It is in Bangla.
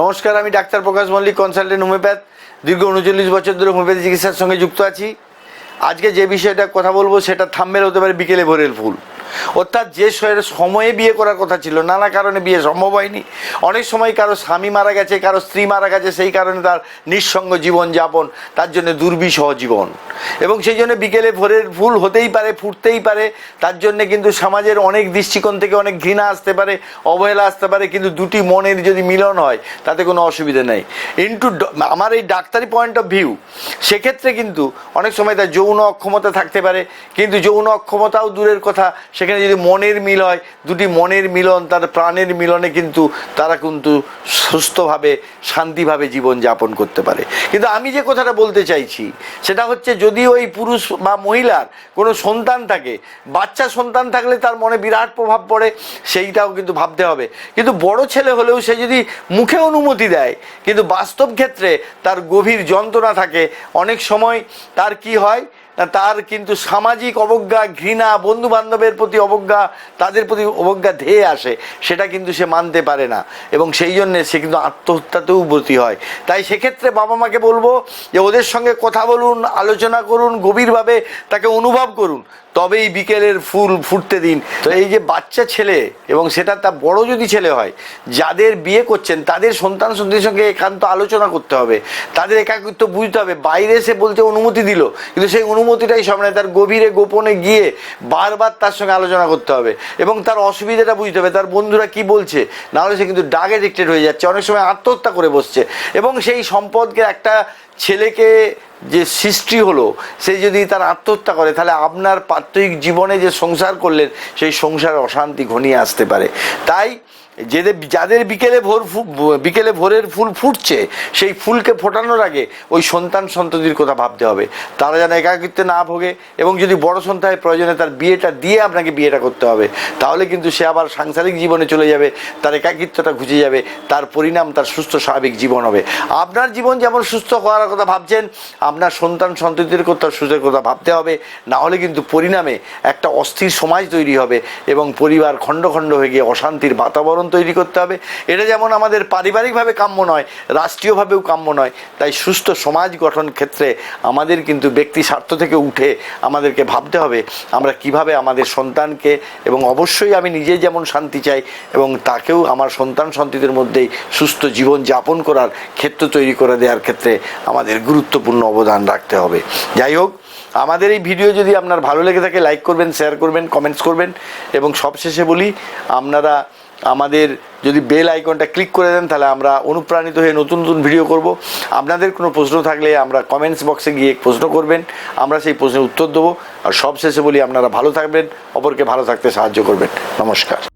নমস্কার, আমি doctor Prakash Mallick consultant homeopath দীর্ঘ উনচল্লিশ বছর ধরে হোমিওপ্যাথি চিকিৎসার সঙ্গে যুক্ত আছি। আজকে যে বিষয়টা কথা বলব, সেটা থাম্বেল হতে পারে বিকেলে ভোরের ফুল। অর্থাৎ যে সময়ে বিয়ে করার কথা ছিল, নানা কারণে বিয়ে সম্ভব হয়নি। অনেক সময় কারও স্বামী মারা গেছে, কারও স্ত্রী মারা গেছে, সেই কারণে তার নিঃসঙ্গ জীবন যাপন তার জন্য দুর্বিষহ জীবন। এবং সেই জন্য বিকেলে ভোরের ফুল হতেই পারে, ফুটতেই পারে, তার জন্য কিন্তু সমাজের অনেক দৃষ্টিকোণ থেকে অনেক ঘৃণা আসতে পারে, অবহেলা আসতে পারে, কিন্তু দুটি মনের যদি মিলন হয়, তাতে কোনো অসুবিধা নেই। ইন্টু আমার এই ডাক্তারি পয়েন্ট অফ ভিউ সেক্ষেত্রে কিন্তু অনেক সময় তার যৌন অক্ষমতা থাকতে পারে, কিন্তু যৌন অক্ষমতাও দূরের কথা সেখানে যদি মনের মিল হয়, দুটি মনের মিলন, তার প্রাণের মিলনে কিন্তু তারা কিন্তু সুস্থভাবে, শান্তিভাবে জীবন যাপন করতে পারে। কিন্তু আমি যে কথাটা বলতে চাইছি, সেটা হচ্ছে যদি ওই পুরুষ বা মহিলার কোনো সন্তান থাকে, বাচ্চা সন্তান থাকলে তার মনে বিরাট প্রভাব পড়ে, সেইটাও কিন্তু ভাবতে হবে। কিন্তু বড় ছেলে হলেও সে যদি মুখে অনুমতি দেয়, কিন্তু বাস্তব ক্ষেত্রে তার গভীর যন্ত্রণা থাকে, অনেক সময় তার কি হয় তার কিন্তু সামাজিক অবজ্ঞা ঘৃণা বন্ধু বান্ধবের প্রতি অবজ্ঞা তাদের প্রতি অবজ্ঞা ধেয়ে আসে সেটা কিন্তু সে মানতে পারে না। এবং সেই জন্যে সে কিন্তু আত্মহত্যাতেও ব্রতী হয়। তাই সেক্ষেত্রে বাবা মাকে বলব যে ওদের সঙ্গে কথা বলুন আলোচনা করুন গভীরভাবে তাকে অনুভব করুন। তবেই বিকেলের ফুল ফুটতে দিন। তো এই যে বাচ্চা ছেলে এবং সেটা তার বড় যদি ছেলে হয় যাদের বিয়ে করছেন তাদের সন্তান সন্তানের সঙ্গে একান্ত আলোচনা করতে হবে। তাদের একাকিত্ব বুঝতে হবে। বাইরে এসে বলতে অনুমতি দিল কিন্তু সেই অনুমতিটাই সামনে, তার গভীরে, গোপনে গিয়ে বারবার তার সঙ্গে আলোচনা করতে হবে এবং তার অসুবিধাটা বুঝতে হবে, তার বন্ধুরা কি বলছে, নাহলে সে কিন্তু ডাগ এডিক্টেড হয়ে যাচ্ছে, অনেক সময় আত্মহত্যা করে বসছে এবং সেই সম্পদকে একটা ছেলেকে যে সৃষ্টি হলো, সে যদি তার আত্মহত্যা করে, তাহলে আপনার পাত্রিক জীবনে যে সংসার করলেন, সেই সংসারে অশান্তি ঘনিয়ে আসতে পারে। তাই যেদের যাদের বিকেলে ভোর বিকেলে ভোরের ফুল ফুটছে, সেই ফুলকে ফোটানোর আগে ওই সন্তান সন্ততির কথা ভাবতে হবে। তারা যেন একাকিত্বে না ভোগে এবং যদি বড় সন্তান হয়, প্রয়োজনে তার বিয়েটা দিয়ে আপনাকে বিয়েটা করতে হবে। তাহলে কিন্তু সে আবার সাংসারিক জীবনে চলে যাবে, তার একাকিত্বটা ঘুচে যাবে, তার পরিণাম, তার সুস্থ স্বাভাবিক জীবন হবে। আপনার জীবন যেমন সুস্থ করার কথা ভাবছেন আপনার সন্তান সন্ততির কথা সুযোগ কথা ভাবতে হবে। না হলে কিন্তু পরিণামে একটা অস্থির সমাজ তৈরি হবে এবং পরিবার খণ্ড খণ্ড হয়ে গিয়ে অশান্তির বাতাবরণ তৈরি করতে হবে। এটা যেমন আমাদের পারিবারিকভাবে কাম্য নয়, রাষ্ট্রীয়ভাবেও কাম্য নয়। তাই সুস্থ সমাজ গঠন ক্ষেত্রে আমাদের কিন্তু ব্যক্তি স্বার্থ থেকে উঠে আমাদেরকে ভাবতে হবে, আমরা কীভাবে আমাদের সন্তানকে এবং অবশ্যই আমি নিজে যেমন শান্তি চাই এবং তাকেও আমার সন্তান সন্ততিদের মধ্যেই সুস্থ জীবন যাপন করার ক্ষেত্র তৈরি করে দেওয়ার ক্ষেত্রে আমাদের গুরুত্বপূর্ণ অবদান রাখতে হবে। যাই হোক, আমাদের এই ভিডিও যদি আপনার ভালো লেগে থাকে লাইক করবেন শেয়ার করবেন কমেন্টস করবেন, এবং সবশেষে বলি, আপনারা আমাদের যদি বেল আইকনটা ক্লিক করে দেন, তাহলে আমরা অনুপ্রাণিত হয়ে নতুন নতুন ভিডিও করব। আপনাদের কোনো প্রশ্ন থাকলে আমরা কমেন্টস বক্সে গিয়ে প্রশ্ন করবেন, আমরা সেই প্রশ্নের উত্তর দেবো। আর সবশেষে বলি, আপনারা ভালো থাকবেন, অপরকে ভালো থাকতে সাহায্য করবেন। নমস্কার।